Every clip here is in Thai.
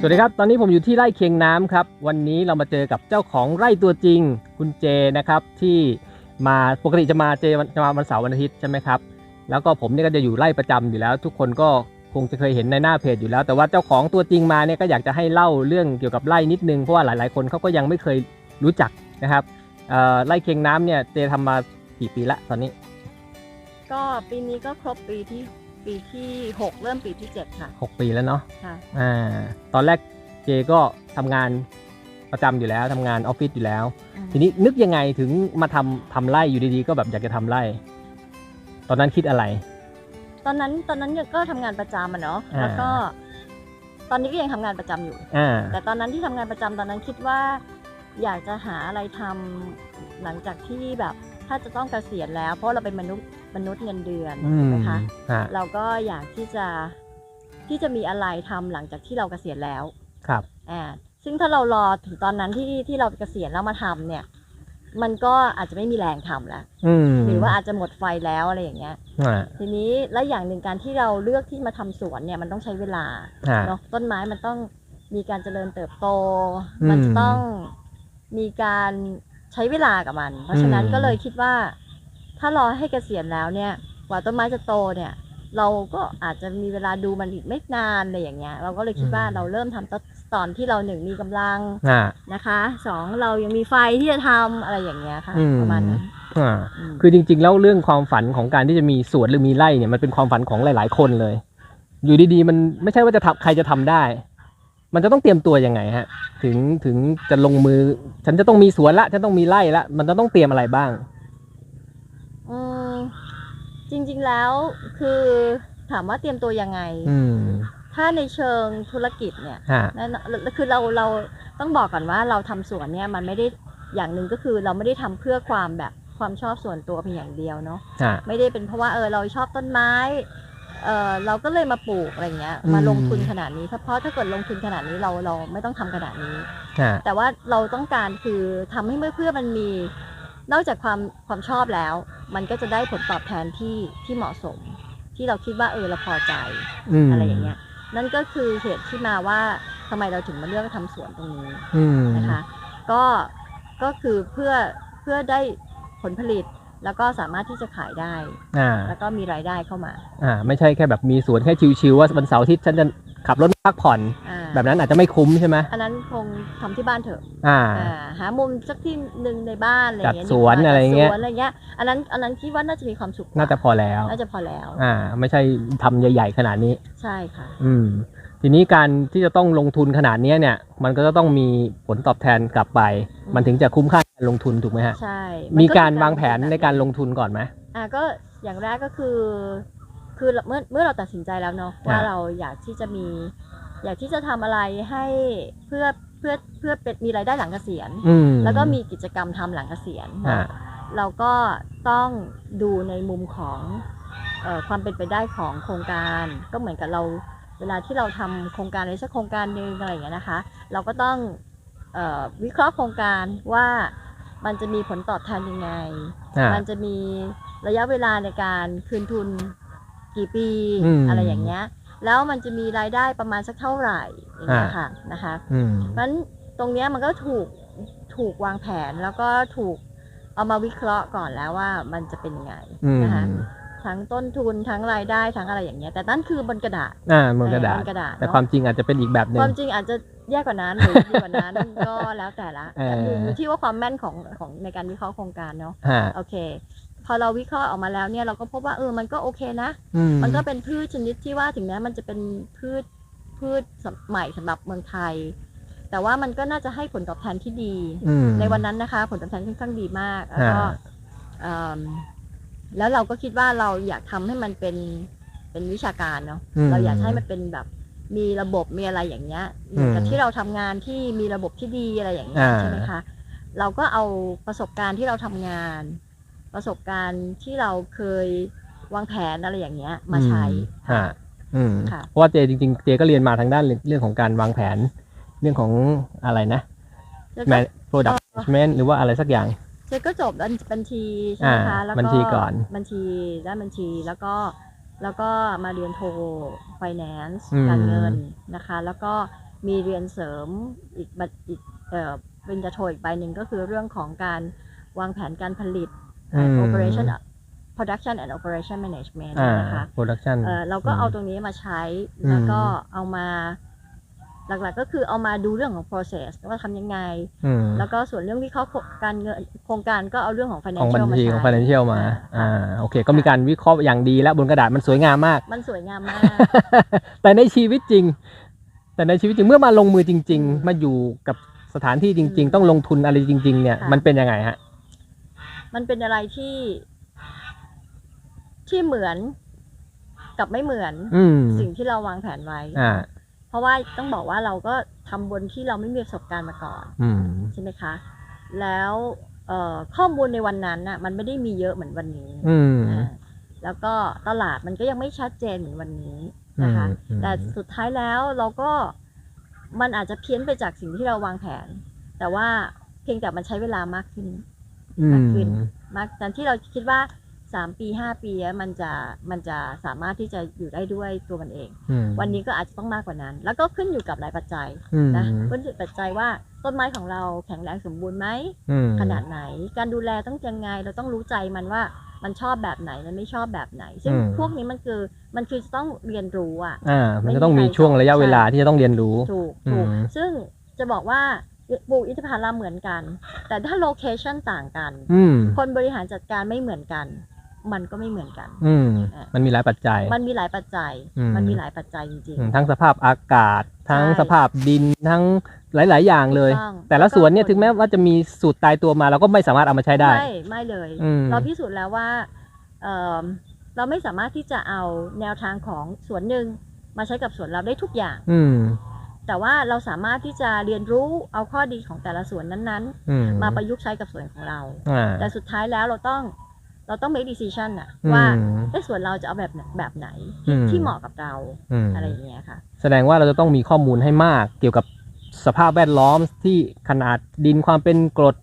สวัสดีครับ ตอนนี้ผมอยู่ที่ไร่เคียงน้ำครับ วันนี้เรามาเจอกับเจ้าของไร่ตัวจริง คุณเจนะครับ ที่มาปกติจะมาเจจะมาวันเสาร์วันอาทิตย์ใช่ไหมครับ แล้วก็ผมเนี่ยก็จะอยู่ไร่ประจำอยู่แล้ว ทุกคนก็คงจะเคยเห็นในหน้าเพจอยู่แล้ว แต่ว่าเจ้าของตัวจริงมาเนี่ยก็อยากจะให้เล่าเรื่องเกี่ยวกับไร่นิดนึงเพราะว่าหลาย ๆ คนเขาก็ยังไม่เคยรู้จักนะครับไร่เคียงน้ำเนี่ยเจทำมากี่ปีละตอนนี้ ก็ปีนี้ก็ครบปีที่ ปีที่หกเริ่มปีที่เจ็ดค่ะ6ปีแล้วเนาะค่ะ อ่าตอนแรกเจก็ทำงานประจำอยู่แล้วทำงานออฟฟิศอยู่แล้ว อืม ทีนี้นึกยังไงถึงมาทำทำไร่อยู่ดีๆ ก็แบบอยากจะทำไร่ ตอนนั้นคิดอะไร ตอนนั้นตอนนั้นก็ทำงานประจำอะเนาะอ่า แล้วก็ ตอนนี้ก็ยังทำงานประจำอยู่ อ่า แต่ตอนนั้นที่ทำงานประจำตอนนั้นคิดว่า อยากจะหาอะไรทำหลังจากที่แบบ ถ้าจะต้องเกษียณแล้ว เพราะเราเป็นมนุษย์มนุษย์เงินเดือนอืมนะคะ ฮะเราก็อยากที่จะที่จะมีอะไรทำหลังจากที่เราเกษียณแล้วครับ อ่าซึ่งถ้าเรารอถึงตอนนั้นที่ที่เราเกษียณแล้วมาทำเนี่ย มันก็อาจจะไม่มีแรงทำแล้วอืมหรือว่าอาจจะหมดไฟแล้วอะไรอย่างเงี้ยอ่าทีนี้และอย่างหนึ่งการที่เราเลือกที่มาทำสวนเนี่ยมันต้องใช้เวลาฮะ เนาะต้นไม้มันต้องมีการเจริญเติบโต อืม มันจะต้องมีการ ใช้เวลากับมัน เพราะฉะนั้นอืมก็เลยคิดว่า ถ้ารอให้เกษียณแล้วเนี่ยกว่าต้นไม้จะโตเนี่ย เราก็อาจจะมีเวลาดูมันอีกไม่นานอะไรอย่างเงี้ย เราก็เลยคิดว่าเราเริ่มทำตอนตอนที่เราหนึ่งมีกำลังอ่านะคะสองเรายังมีไฟที่จะทำอะไรอย่างเงี้ยค่ะอืมประมาณนั้นอ่าอืมคือจริงๆแล้วเรื่องความฝันของการที่จะมีสวนหรือมีไร่เนี่ยมันเป็นความฝันของหลาย ๆ คนเลย อยู่ดีๆ มันไม่ใช่ว่าจะทำใครจะทำได้ มันจะต้องเตรียมตัวยังไงฮะ ถึงถึงจะลงมือ ฉันจะต้องมีสวนละฉันต้องมีไร่ละ มันจะต้องเตรียมอะไรบ้าง อืมจริง ๆแล้วคือถามว่าเตรียมตัวยังไง อืมถ้าในเชิงธุรกิจเนี่ยฮะนั่นคือเราเราต้องบอกก่อนว่าเราทำสวนเนี่ยมันไม่ได้อย่างหนึ่งก็คือเราไม่ได้ทำเพื่อความแบบความชอบส่วนตัวเพียงอย่างเดียวเนาะ ฮะ ไม่ได้เป็นเพราะว่าเออเราชอบต้นไม้ เออเราก็เลยมาปลูกอะไรเงี้ยอืมมาลงทุนขนาดนี้ถ้าเพราะถ้าเกิดลงทุนขนาดนี้เราเราไม่ต้องทำขนาดนี้ฮะแต่ว่าเราต้องการคือทำให้เมื่อเพื่อมันมี นอกจากความความชอบแล้ว มันก็จะได้ผลตอบแทนที่ที่เหมาะสม ที่เราคิดว่าเออเราพอใจมอะไรอย่างเงี้ย นั่นก็คือเหตุที่มาว่าทำไมเราถึงมาเลือกทำสวนตรงนี้อืมนะคะ ก็ก็คือเพื่อเพื่อได้ผลผลิต แล้วก็สามารถที่จะขายได้ อ่าแล้วก็มีรายได้เข้ามาอ่าไม่ใช่แค่แบบมีสวนแค่ชิวๆว่าวันเสาร์อาทิตย์ฉันจะขับรถพักผ่อน อ่าแบบนั้นอาจจะไม่คุ้มใช่ไหมอันนั้นคงทำที่บ้านเถอะอ่า อ่าหามุมสักที่หนึ่งในบ้านอะไรอย่างเงี้ยจัดสวนดีกว่าอะไรเงี้ย จัดสวนอะไรเงี้ยอันนั้นอันนั้นคิดว่าน่าจะมีความสุขกว่น่าจะพอแล้ว น่าจะพอแล้ว อ่า ไม่ใช่ทำใหญ่ ๆ ขนาดนี้ ใช่ค่ะ อืม ทีนี้การที่จะต้องลงทุนขนาดเนี้ยเนี่ย มันก็จะต้องมีผลตอบแทนกลับไปอืมมันถึงจะคุ้มค่าการ ลงทุนถูกไหมฮะ ใช่มีนการวางแผนในการลงทุนก่อนไหม อ่าก็อย่างแรกก็คือ คือเมื่อเมื่อเราตัดสินใจแล้วเนาะว่าอ่าเราอยากที่จะมี อยากที่จะทำอะไรให้เพื่อเพื่อเพื่อเป็นมีรายได้หลังเกษียณ อืมแล้วก็มีกิจกรรมทำหลังเกษียณอ่า เนาะเราก็ต้องดูในมุมของเออความเป็นไปได้ของโครงการ ก็เหมือนกับเราเวลาที่เราทำโครงการอะไรสักโครงการหนึ่งอะไรอย่างเงี้ยนะคะ เราก็ต้องเออวิเคราะห์โครงการว่า มันจะมีผลตอบแทนยังไงอ่ามันจะมีระยะเวลาในการคืนทุนกี่ปีอืมอะไรอย่างเงี้ย แล้วมันจะมีรายได้ประมาณสักเท่าไหร่อย่างเงี้ยอ่าค่ะนะคะอืมเพราะฉะนั้นตรงเนี้ยมันก็ถูกถูกวางแผนแล้วก็ถูกเอามาวิเคราะห์ก่อนแล้วว่ามันจะเป็นยังไงอืมนะคะ ทั้งต้นทุนทั้งรายได้ทั้งอะไรอย่างเงี้ยแต่นั่นคือบนกระดาษอ่าบนกระดาษบนกระดาษแต่เนอะความจริงอาจจะเป็นอีกแบบหนึ่คง วามจริงอาจจะแย่กว่านั้นหรือดีกว่านั้น ก็แล้วแต่ละเอออยู่อยู่ที่ว่าความแม่นของของในการวิเคราะห์โครงการเนาะฮะโอเค พอเราวิเคราะห์ออกมาแล้วเนี่ยเราก็พบว่าเออมันก็โอเคนะ อืมมันก็เป็นพืชชนิดที่ว่าถึงแม้มันจะเป็นพืชพืชสำใหม่สำหรับเมืองไทย แต่ว่ามันก็น่าจะให้ผลตอบแทนที่ดี อืม ในวันนั้นนะคะ ผลตอบแทนค่อนข้างดีมาก แล้วก็อ่า เอิ่ม แล้วเราก็คิดว่าเราอยากทำให้มันเป็นเป็นวิชาการเนาะมเราอยากให้มันเป็นแบบมีระบบมีอะไรอย่างเงี้ยเหมือนกับอืมที่เราทำงานที่มีระบบที่ดีอะไรอย่างเงี้ยอ่าใช่ไหมคะเราก็เอาประสบการณ์ที่เราทำงาน ประสบการณ์ที่เราเคยวางแผนอะไรอย่างเงี้ย มาใช้ฮะอืมค่ะเพราะว่าเจจริงๆเจก็เรียนมาทางด้านเรื่องของการวางแผน เรื่องของอะไรนะแล้วก็ Man- product management หรือว่าอะไรสักอย่าง เจ๊ก็จบบัญบัญชีใช่ไหมคะอ่าแล้วบัญชีก่อนบัญชีด้านบัญชีแล้วก็แล้วก็มาเรียนโท finance อืมการเงินนะคะ แล้วก็มีเรียนเสริมอีกบัตรอีกเอ่อเป็นจะโทอีกใบหนึ่งก็คือเรื่องของการวางแผนการผลิตอืม operation production and operation management อ่านะคะ production เอ่อเราก็เอาตรงนี้มาใช้อืมแล้วก็เอามา หลักๆ ก็คือเอามาดูเรื่องของ process ว่าทำยังไงอืมแล้วก็ส่วนเรื่องวิเคราะห์การเงินโครงการก็เอาเรื่องของของ financial บัญมาชีใช้ของ financial มาอ่าอ่าโอเค ก็มีการวิเคราะห์อย่างดีแล้วบนกระดาษมันสวยงามมาก มันสวยงามมาก แต่ในชีวิตจริง แต่ในชีวิตจริงเมื่อมาลงมือจริง ๆ มาอยู่กับสถานที่จริง ๆ ต้องลงทุนอะไรจริง ๆ เนี่ยค่ะมันเป็นยังไงฮะ มันเป็นอะไรที่ ที่เหมือนกับไม่เหมือนอืมสิ่งที่เราวางแผนไว้อ่า เพราะว่าต้องบอกว่าเราก็ทำบนที่เราไม่มีประสบการณ์มาก่อนอืมใช่ไหมคะ แล้วเอ่อข้อมูลในวันนั้นน่ะมันไม่ได้มีเยอะเหมือนวันนี้อืมอ่าแล้วก็ตลาดมันก็ยังไม่ชัดเจนเหมือนวันนี้นะคะอืมแต่สุดท้ายแล้วเราก็มันอาจจะเพี้ยนไปจากสิ่งที่เราวางแผน แต่ว่าเพียงแต่มันใช้เวลามากขึ้นอืมากขึ้นมมากจากที่เราคิดว่า สามปีห้าปีอะมันจะมันจะสามารถที่จะอยู่ได้ด้วยตัวมันเองอืมวันนี้ก็อาจจะต้องมากกว่านั้น แล้วก็ขึ้นอยู่กับหลายปัจจัยอืมนะขึ้นอยู่กับปัจจัยว่าต้นไม้ของเราแข็งแรงสมบูรณ์ไหมอืมขนาดไหน การดูแลต้องยังไงเราต้องรู้ใจมันว่ามันชอบแบบไหนมันไม่ชอบแบบไหน ซึ่งพวกนี้มันคือมันคือจะต้องเรียนรู้อะอ่ามันจะต้องมีช่วงระยะเวลาที่จะต้องเรียนรู้ถูกถูกอืมซึ่งจะบอกว่าปลูกอินทผลัมเหมือนกัน แต่ถ้าโลเคชันต่างกันอืมคนบริหารจัดการไม่เหมือนกัน มันก็ไม่เหมือนกัน อืมอะมันมีหลายปัจจัย มันมีหลายปัจจัยอืมมันมีหลายปัจจัยจริงอืมทั้งสภาพอากาศ ทั้งใช่สภาพดิน ทั้งหลาย ๆ อย่างเลยถูกต้องแต่ละสวนเนี่ยแล้วก็ถึงแม้ว่าจะมีสูตรตายตัวมาเราก็ไม่สามารถเอามาใช้ได้ ไม่ไม่เลยอืมเราพิสูจน์แล้วว่าเอ่อเราไม่สามารถที่จะเอาแนวทางของสวนหนึ่งมาใช้กับสวนเราได้ทุกอย่าง อืมแต่ว่าเราสามารถที่จะเรียนรู้เอาข้อดีของแต่ละสวนนั้นอืมๆมาประยุกต์ใช้กับสวนของเราอ่าแต่สุดท้ายแล้วเราต้อง เราต้อง make decision อะอืมว่าไอ้สวนเราจะเอาแบบไหนแบบไหนที่อืมที่เหมาะกับเราอืมอะไรอย่างเงี้ยค่ะ แสดงว่าเราจะต้องมีข้อมูลให้มากเกี่ยวกับสภาพแวดล้อมที่ขนาดดินความเป็นกรด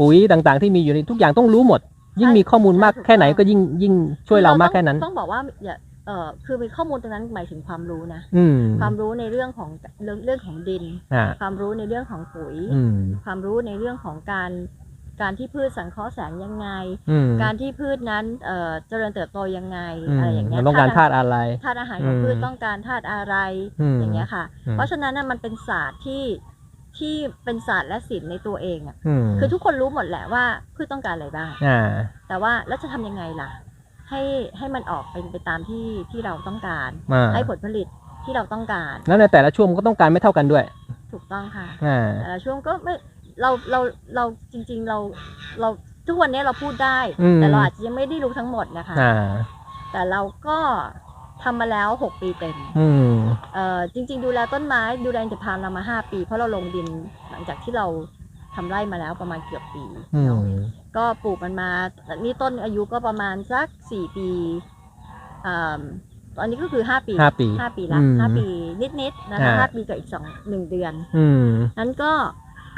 ปุ๋ยต่างๆ ที่มีอยู่ในทุกอย่างต้องรู้หมด ยิ่งมีข้อมูลมากใช่ถูกแค่ไหนต้องก็ยิ่งยิ่งช่วยเรามากต้องแค่นั้น ต้องบอกว่าอย่าเอ่อคือมีข้อมูลตรงนั้นหมายถึงความรู้นะอืมความรู้ในเรื่องของเรื่องเรื่องของดินอ่าความรู้ในเรื่องของปุ๋ยอืมความรู้ในเรื่องของการ การที่พืชสังเคราะห์แสงยังไง อืม การที่พืชนั้นเอ่อเจริญเติบโตยังไงอืมอะไรอย่างเงี้ยมันต้องการธาตุอะไร ธาตุอาหารของอืมพืชต้องการธาตุอะไร อืม อย่างเงี้ยค่ะ อืม เพราะฉะนั้นน่ะมันเป็นศาสตร์ที่ที่เป็นศาสตร์และศิลป์ในตัวเองอะอืมคือทุกคนรู้หมดแหละว่าพืชต้องการอะไรบ้าง อ่า แต่ว่าแล้วจะทำยังไงล่ะ ให้ให้มันออกเป็นไปตามที่ที่เราต้องการ อ่า ให้ผลผลิตที่เราต้องการ แล้วในแต่ละช่วงก็ต้องการไม่เท่ากันด้วย ถูกต้องค่ะ อ่า แต่ละช่วงก็ไม่ เราเราเราจริง ๆ เราเราทุกวันนี้เราพูดได้ อืม แต่เราอาจจะยังไม่ได้รู้ทั้งหมดนะคะ อ่า แต่เราก็ทำมาแล้ว 6 ปีเต็มอืม เอ่อจริง ๆ ดูแลต้นไม้ดูแลอินทผลัมเรามา 5 ปี เพราะเราลงดินหลังจากที่เราทำไร่มาแล้วประมาณเกือบปีอืเนาะมก็ปลูกมันมานี่ต้นอายุก็ประมาณสัก 4 ปีอ่าตอนนี้ก็คือ 5 ปี ห้าปีห้าปีละอืมห้าปีนิดๆนะคะอ่าห้าปีกับอีกสองหนึ่งเดือน อืม นั้นก็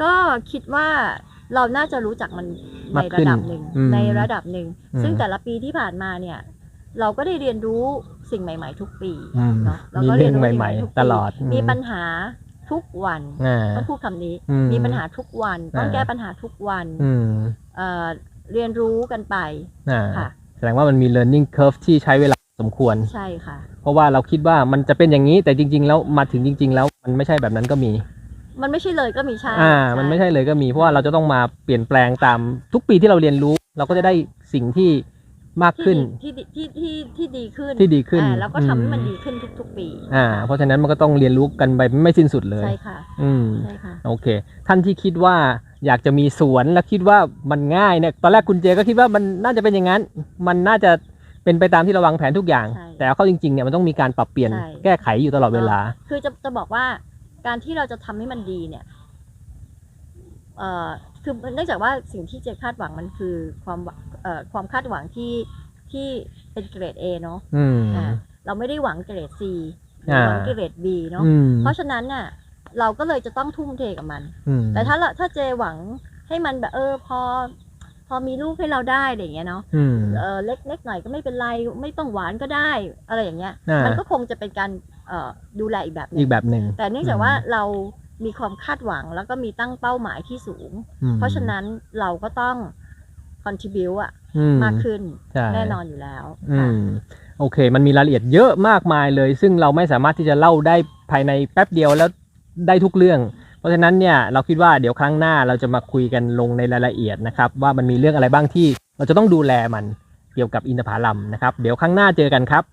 ก็คิดว่าเราน่าจะรู้จักมันมาในกขึ้นระดับหนึ่งอืมในระดับหนึ่ง อืม ซึ่งแต่ละปีที่ผ่านมาเนี่ย เราก็ได้เรียนรู้สิ่งใหม่ ๆ ทุกปีอืมเนาะเรามีก็เรื่องรู้ใหสิ่ม่ทุกๆปีตลอดมีอืปัญหาทุกวันอ่า ต้องพูดคำนี้ อืมมีปัญหาทุกวันต้องอ่า แก้ปัญหาทุกวันอืมเอ่อเรียนรู้กันไปอ่าค่ะ แสดงว่ามันมี learning curve ที่ใช้เวลาสมควร ใช่ค่ะ เพราะว่าเราคิดว่ามันจะเป็นอย่างนี้แต่จริง ๆ แล้วมาถึงจริง ๆ แล้วมันไม่ใช่แบบนั้นก็มี มันไม่ใช่เลยก็มีใช่อ่า มันไม่ใช่เลยก็มีเพราะว่าเราจะต้องมาเปลี่ยนแปลงตามทุกปีที่เราเรียนรู้ เราก็จะได้สิ่งที่มากที่ขึ้นดีที่ดีที่ที่ที่ดีขึ้นที่ดีขึ้นอ่าแล้วก็ทำให้มันอืดีขึ้นทุก ๆ ปี อ่า เพราะฉะนั้นมันก็ต้องเรียนรู้กันไปไม่สิ้นสุดเลยใช่ค่ะ อืมใช่ค่ะโอเค ท่านที่คิดว่าอยากจะมีสวนและคิดว่ามันง่ายเนี่ยตอนแรกคุณเจก็คิดว่ามันน่าจะเป็นอย่างนั้น มันน่าจะเป็นไปตามที่เราวางแผนทุกอย่างใช่แต่เอาเข้าจริงๆเนี่ยมันต้องมีการปรับเปลี่ยนใช่แก้ไขอยู่ตลอดเวลา คือจะจะบอกว่า การที่เราจะทำให้มันดีเนี่ยเอ่อคือเนื่องจากว่าสิ่งที่เจคาดหวังมันคือความหวังเอ่อความคาดหวังที่ที่เป็นเกรด A เนาะอืมอ่าเราไม่ได้หวังเกรด C หรือหวังอ่าเกรด B เนาะอืมเพราะฉะนั้นน่ะเราก็เลยจะต้องทุ่มเทกับมันอืมแต่ถ้าเราถ้าเจหวังให้มันแบบเออพอ พอมีลูกให้เราได้อะไรอย่างเงี้ยเนาะอืมเออเล็กเล็กหน่อยก็ไม่เป็นไร ไม่ต้องหวานก็ได้ อะไรอย่างเงี้ยอ่ามัมันก็คงจะเป็นการเอ่อ ดูแลอีกแบบหนึอีงกแบบหนึ่งแต่เนื่องจากว่าเรามีความคาดหวังแล้วก็มีตั้งเป้าหมายที่สูงอืมเพราะฉะนั้นเราก็ต้อง contribute อะอืมากขึ้นใช่แน่นอนอยู่แล้วอืค่ะมโอเค มันมีรายละเอียดเยอะมากมายเลย ซึ่งเราไม่สามารถที่จะเล่าได้ภายในแป๊บเดียวแล้วได้ทุกเรื่อง เพราะฉะนั้นเนี่ยเราคิดว่าเดี๋ยวครั้งหน้าเราจะมาคุยกันลงในรายละเอียดนะครับ ว่ามันมีเรื่องอะไรบ้างที่เราจะต้องดูแลมันเกี่ยวกับอินทผลัมนะครับ เดี๋ยวครั้งหน้าเจอกันครับ